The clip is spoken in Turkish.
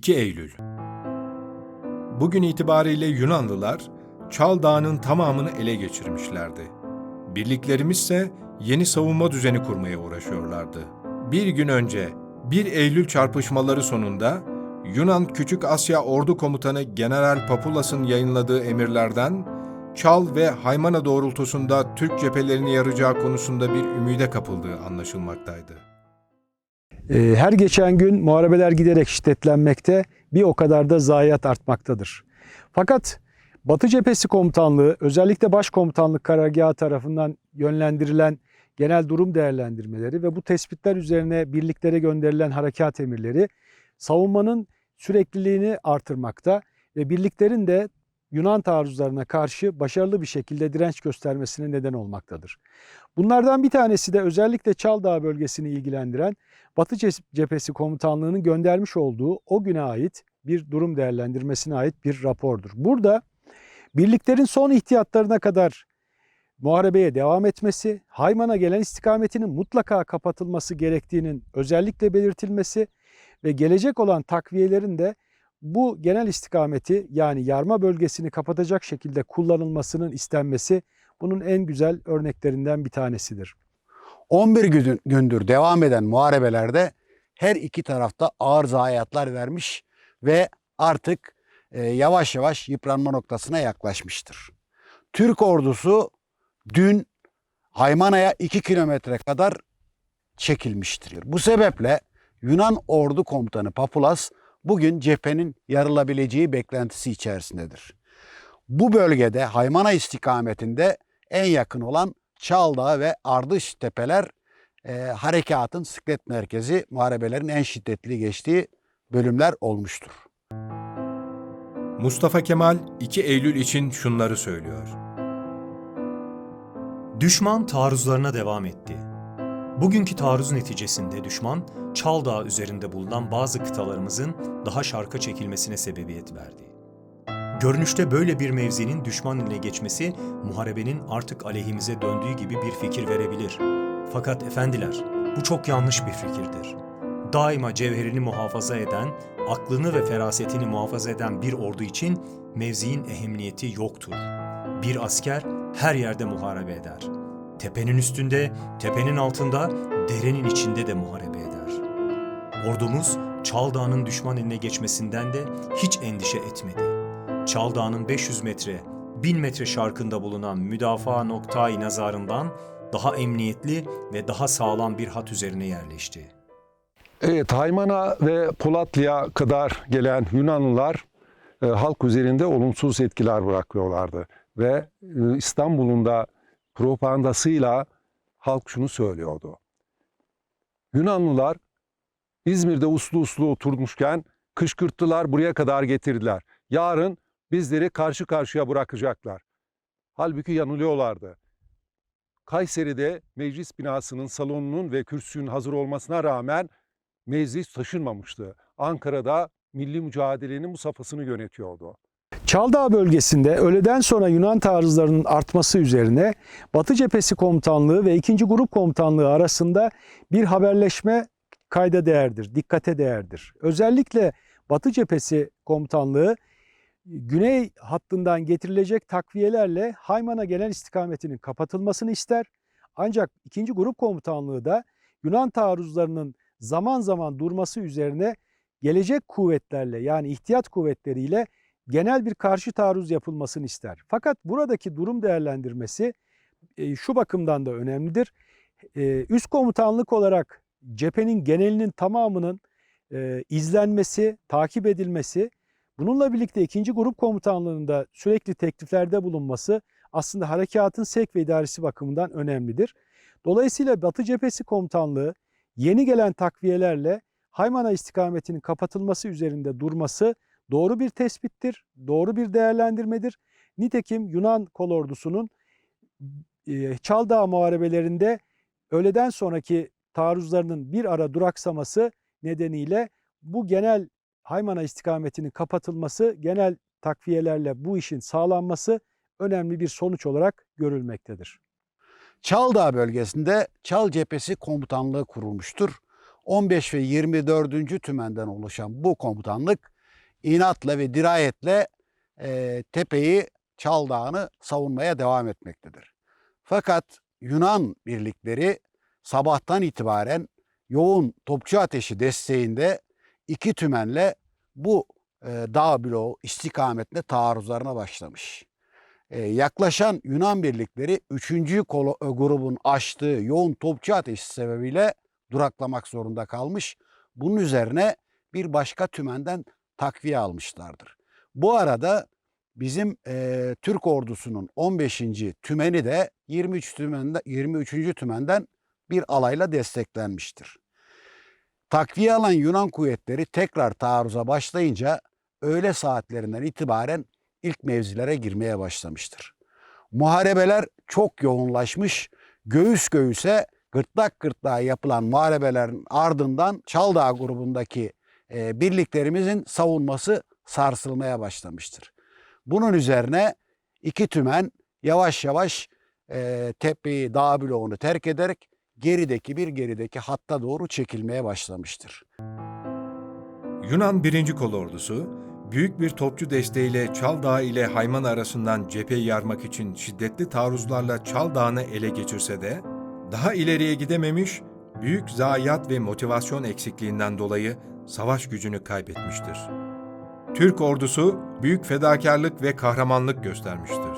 2 Eylül Bugün itibariyle Yunanlılar Çal Dağı'nın tamamını ele geçirmişlerdi. Birliklerimizse yeni savunma düzeni kurmaya uğraşıyorlardı. Bir gün önce 1 Eylül çarpışmaları sonunda Yunan Küçük Asya Ordu Komutanı General Papulas'ın yayınladığı emirlerden Çal ve Haymana doğrultusunda Türk cephelerini yaracağı konusunda bir ümide kapıldığı anlaşılmaktaydı. Ee, Her geçen gün muharebeler giderek şiddetlenmekte, bir o kadar da zayiat artmaktadır. Fakat Batı Cephesi Komutanlığı, özellikle Başkomutanlık Karargahı tarafından yönlendirilen genel durum değerlendirmeleri ve bu tespitler üzerine birliklere gönderilen harekat emirleri savunmanın sürekliliğini artırmakta ve birliklerin de Yunan taarruzlarına karşı başarılı bir şekilde direnç göstermesine neden olmaktadır. Bunlardan bir tanesi de özellikle Çaldağ bölgesini ilgilendiren Batı Ce- Cephesi Komutanlığı'nın göndermiş olduğu o güne ait bir durum değerlendirmesine ait bir rapordur. Burada birliklerin son ihtiyatlarına kadar muharebeye devam etmesi, Hayman'a gelen istikametinin mutlaka kapatılması gerektiğinin özellikle belirtilmesi ve gelecek olan takviyelerin de bu genel istikameti yani yarma bölgesini kapatacak şekilde kullanılmasının istenmesi bunun en güzel örneklerinden bir tanesidir. 11 gün- gündür devam eden muharebelerde her iki tarafta ağır zayiatlar vermiş ve artık e, yavaş yavaş yıpranma noktasına yaklaşmıştır. Türk ordusu dün Haymana'ya 2 kilometre kadar çekilmiştir. Bu sebeple Yunan ordu komutanı Papulas bugün cephenin yarılabileceği beklentisi içerisindedir. Bu bölgede Haymana istikametinde en yakın olan Çaldağ ve Ardış tepeler e, harekatın sıklet merkezi muharebelerin en şiddetli geçtiği bölümler olmuştur. Mustafa Kemal 2 Eylül için şunları söylüyor. Düşman taarruzlarına devam etti. Bugünkü taarruz neticesinde düşman, Çaldağ üzerinde bulunan bazı kıtalarımızın daha şarka çekilmesine sebebiyet verdi. Görünüşte böyle bir mevzinin düşman eline geçmesi, muharebenin artık aleyhimize döndüğü gibi bir fikir verebilir. Fakat efendiler, bu çok yanlış bir fikirdir. Daima cevherini muhafaza eden, aklını ve ferasetini muhafaza eden bir ordu için mevziin ehemmiyeti yoktur. Bir asker her yerde muharebe eder. Tepenin üstünde, tepenin altında, derenin içinde de muharebe eder. Ordumuz Çaldağ'ın düşman eline geçmesinden de hiç endişe etmedi. Çaldağ'ın 500 metre, 1000 metre şarkında bulunan müdafaa noktayı nazarından daha emniyetli ve daha sağlam bir hat üzerine yerleşti. Evet, Haymana ve Polatlı'ya kadar gelen Yunanlılar e, halk üzerinde olumsuz etkiler bırakıyorlardı. Ve e, İstanbul'un da propagandasıyla halk şunu söylüyordu. Yunanlılar İzmir'de uslu uslu oturmuşken kışkırttılar buraya kadar getirdiler. Yarın bizleri karşı karşıya bırakacaklar. Halbuki yanılıyorlardı. Kayseri'de meclis binasının salonunun ve kürsünün hazır olmasına rağmen meclis taşınmamıştı. Ankara'da milli mücadelenin bu safhasını yönetiyordu. Çaldağ bölgesinde öğleden sonra Yunan taarruzlarının artması üzerine Batı Cephesi Komutanlığı ve 2. Grup Komutanlığı arasında bir haberleşme kayda değerdir, dikkate değerdir. Özellikle Batı Cephesi Komutanlığı güney hattından getirilecek takviyelerle Hayman'a gelen istikametinin kapatılmasını ister. Ancak 2. Grup Komutanlığı da Yunan taarruzlarının zaman zaman durması üzerine gelecek kuvvetlerle yani ihtiyat kuvvetleriyle genel bir karşı taarruz yapılmasını ister. Fakat buradaki durum değerlendirmesi e, şu bakımdan da önemlidir. E, Üst komutanlık olarak cephenin genelinin tamamının e, izlenmesi, takip edilmesi, bununla birlikte ikinci grup komutanlığında sürekli tekliflerde bulunması aslında harekatın sevk ve idaresi bakımından önemlidir. Dolayısıyla Batı Cephesi Komutanlığı yeni gelen takviyelerle Haymana istikametinin kapatılması üzerinde durması doğru bir tespittir, doğru bir değerlendirmedir. Nitekim Yunan kolordusunun e, Çaldağ muharebelerinde öğleden sonraki taarruzlarının bir ara duraksaması nedeniyle bu genel Haymana istikametinin kapatılması, genel takviyelerle bu işin sağlanması önemli bir sonuç olarak görülmektedir. Çaldağ bölgesinde Çal Cephesi Komutanlığı kurulmuştur. 15 ve 24. tümenden oluşan bu komutanlık inatla ve dirayetle e, tepeyi, Çal Dağı'nı savunmaya devam etmektedir. Fakat Yunan birlikleri sabahtan itibaren yoğun topçu ateşi desteğinde iki tümenle bu e, dağ bloğu istikametine taarruzlarına başlamış. E, yaklaşan Yunan birlikleri 3. Kolo, e, grubun açtığı yoğun topçu ateşi sebebiyle duraklamak zorunda kalmış. Bunun üzerine bir başka tümenden takviye almışlardır. Bu arada bizim e, Türk ordusunun 15. tümeni de 23 tümende 23. tümenden bir alayla desteklenmiştir. Takviye alan Yunan kuvvetleri tekrar taarruza başlayınca öğle saatlerinden itibaren ilk mevzilere girmeye başlamıştır. Muharebeler çok yoğunlaşmış, göğüs göğüse gırtlak gırtlağa yapılan muharebelerin ardından Çaldağ grubundaki e, birliklerimizin savunması sarsılmaya başlamıştır. Bunun üzerine iki tümen yavaş yavaş e, tepeyi, dağ bloğunu terk ederek gerideki bir gerideki hatta doğru çekilmeye başlamıştır. Yunan 1. Kolordusu, büyük bir topçu desteğiyle Çal Dağı ile Hayman arasından cepheyi yarmak için şiddetli taarruzlarla Çal Dağı'nı ele geçirse de, daha ileriye gidememiş, büyük zayiat ve motivasyon eksikliğinden dolayı savaş gücünü kaybetmiştir. Türk ordusu büyük fedakarlık ve kahramanlık göstermiştir.